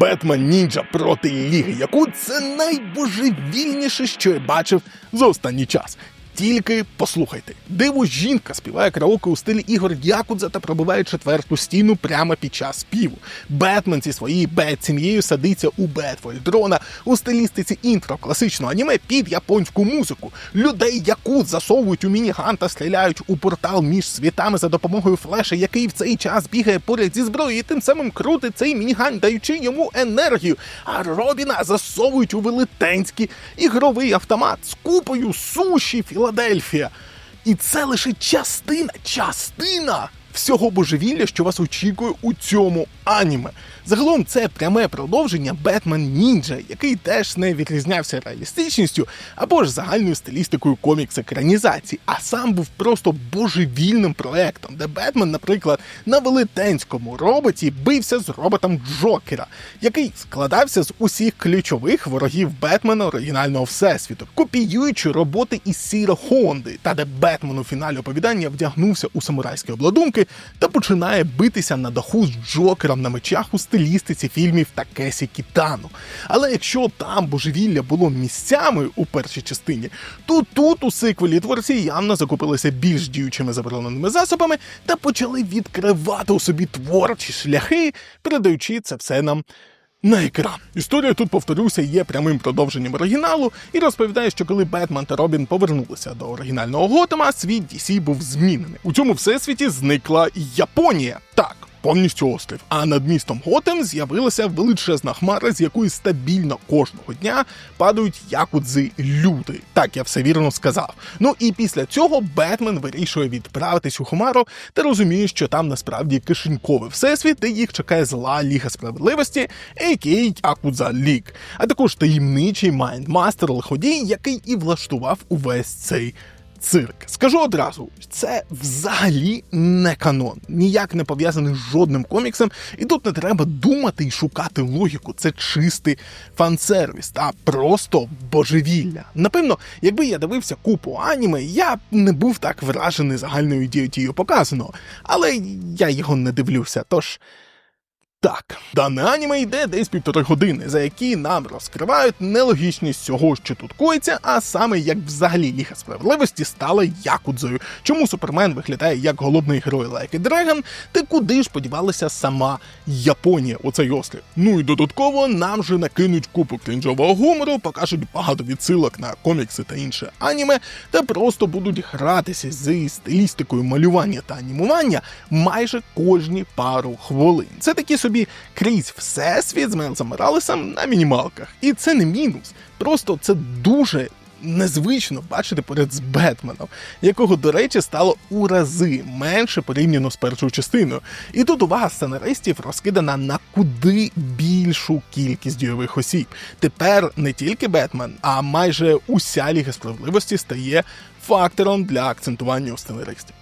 Бетмен Нінджа проти Ліги Яку це найбожевільніше, що я бачив за останній час. Тільки послухайте, диво жінка співає караоке у стилі ігор Якудза та пробиває четверту стіну прямо під час співу. Бетмен зі своєю бет-сім'єю садиться у Бетвольдрона у стилістиці інтро класичного аніме під японську музику. Людей якут засовують у мініган та стріляють у портал між світами за допомогою флеша, який в цей час бігає поряд зі зброєю, і тим самим крутить цей мініган, даючи йому енергію. А Робіна засовують у велетенський ігровий автомат з купою суші Філадельфія. І це лише частина, частина всього божевілля, що вас очікує у цьому аніме. Загалом це пряме продовження Бетмен Нінджа, який теж не відрізнявся реалістичністю або ж загальною стилістикою комікс екранізації, а сам був просто божевільним проектом, де Бетмен, наприклад, на велетенському роботі бився з роботом Джокера, який складався з усіх ключових ворогів Бетмена оригінального всесвіту, копіюючи роботи із Сіра Хонди, та де Бетмен у фіналі оповідання вдягнувся у самурайські обладунки та починає битися на даху з Джокером на мечах у стилістиці фільмів Такесі Кітану. Але якщо там божевілля було місцями у першій частині, то тут у сиквелі творці явно закупилися більш діючими забороненими засобами та почали відкривати у собі творчі шляхи, передаючи це все нам. На екран. Історія тут, повторюся, є прямим продовженням оригіналу і розповідає, що коли Бетмен та Робін повернулися до оригінального Готема, світ DC був змінений. У цьому всесвіті зникла Японія. Так. Повністю острів, а над містом Готем з'явилася величезна хмара, з якої стабільно кожного дня падають якудзи люди. Так я все вірно сказав. Ну і після цього Бетмен вирішує відправитись у Хмару та розуміє, що там насправді кишеньковий всесвіт, де їх чекає зла Ліга справедливості, а.к.а. Якудза Лік, а також таємничий майндмастер лиходій, який і влаштував увесь цей цирк. Скажу одразу, це взагалі не канон, ніяк не пов'язаний з жодним коміксом, і тут не треба думати і шукати логіку. Це чистий фан-сервіс та просто божевілля. Напевно, якби я дивився купу аніме, я б не був так вражений загальною ідіотією показаного, але я його не дивлюся. Тож. Так, дане аніме йде десь півтори години, за які нам розкривають нелогічність цього, що тут коїться, а саме як взагалі Ліга справедливості стала якудзою, чому Супермен виглядає як головний герой Лайки Дреган, та куди ж подівалася сама Японія у цей острів. Ну і додатково нам же накинуть купу крінжового гумору, покажуть багато відсилок на комікси та інше аніме, та просто будуть гратися з стилістикою малювання та анімування майже кожні пару хвилин. Це такі собі крізь всесвіт з Мелзом Моралесом на мінімалках. І це не мінус. Просто це дуже. Незвично бачити поряд з Бетменом, якого, до речі, стало у рази менше порівняно з першою частиною. І тут увага сценаристів розкидана на куди більшу кількість дійових осіб. Тепер не тільки Бетмен, а майже уся Ліга справедливості стає фактором для акцентування у сценаристів.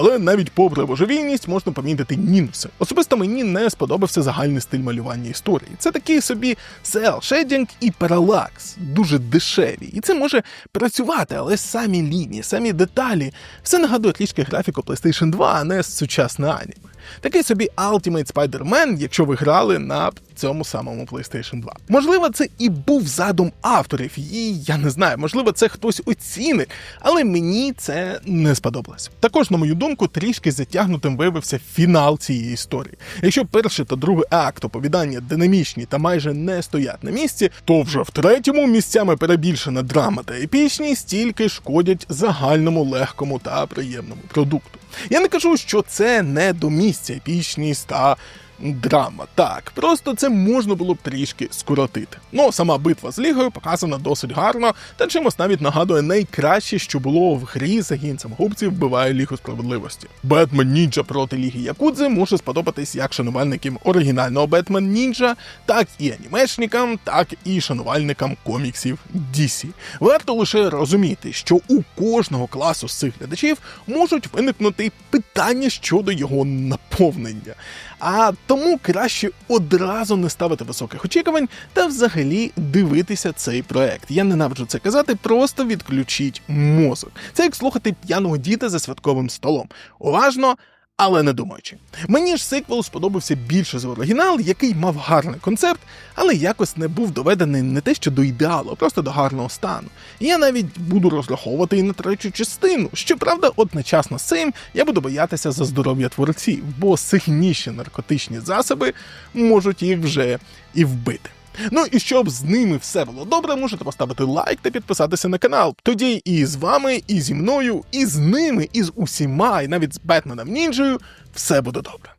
Але навіть попри божевільність можна помітити мінуси. Особисто мені не сподобався загальний стиль малювання історії. Це такий собі сел шейдінг і паралакс, дуже дешеві. І це може працювати, але самі лінії, самі деталі все нагадує трішки графіку PlayStation 2, а не сучасне аніме. Такий собі Ultimate Spider-Man, якщо ви грали на цьому самому PlayStation 2. Можливо, це і був задум авторів, і я не знаю, можливо, це хтось оцінить, але мені це не сподобалось. Також, на мою думку, трішки затягнутим виявився фінал цієї історії. Якщо перший та другий акт оповідання динамічні та майже не стоять на місці, то вже в третьому місцями перебільшена драма та епічність тільки шкодять загальному легкому та приємному продукту. Я не кажу, що це не до місця епічність та драма. Так, просто це можна було б трішки скоротити. Ну, сама битва з лігою показана досить гарно, та чимось навіть нагадує найкраще, що було в грі загін самогубців вбиває Лігу справедливості. Бетмен Нінджа проти Ліги Якудзи може сподобатись як шанувальникам оригінального Бетмен Нінджа, так і анімешникам, так і шанувальникам коміксів DC. Варто лише розуміти, що у кожного класу з цих глядачів можуть виникнути питання щодо його наповнення. А тому краще одразу не ставити високих очікувань та взагалі дивитися цей проект. Я ненавиджу це казати, просто відключіть мозок. Це як слухати п'яного діта за святковим столом. Уважно. Але не думаючи. Мені ж сиквел сподобався більше за оригінал, який мав гарний концепт, але якось не був доведений не те, що до ідеалу, а просто до гарного стану. І я навіть буду розраховувати і на третю частину. Щоправда, одночасно з цим я буду боятися за здоров'я творців, бо сильніші наркотичні засоби можуть їх вже і вбити. Ну і щоб з ними все було добре, можете поставити лайк та підписатися на канал. Тоді і з вами, і зі мною, і з ними, і з усіма, і навіть з Бетменом Нінджею все буде добре.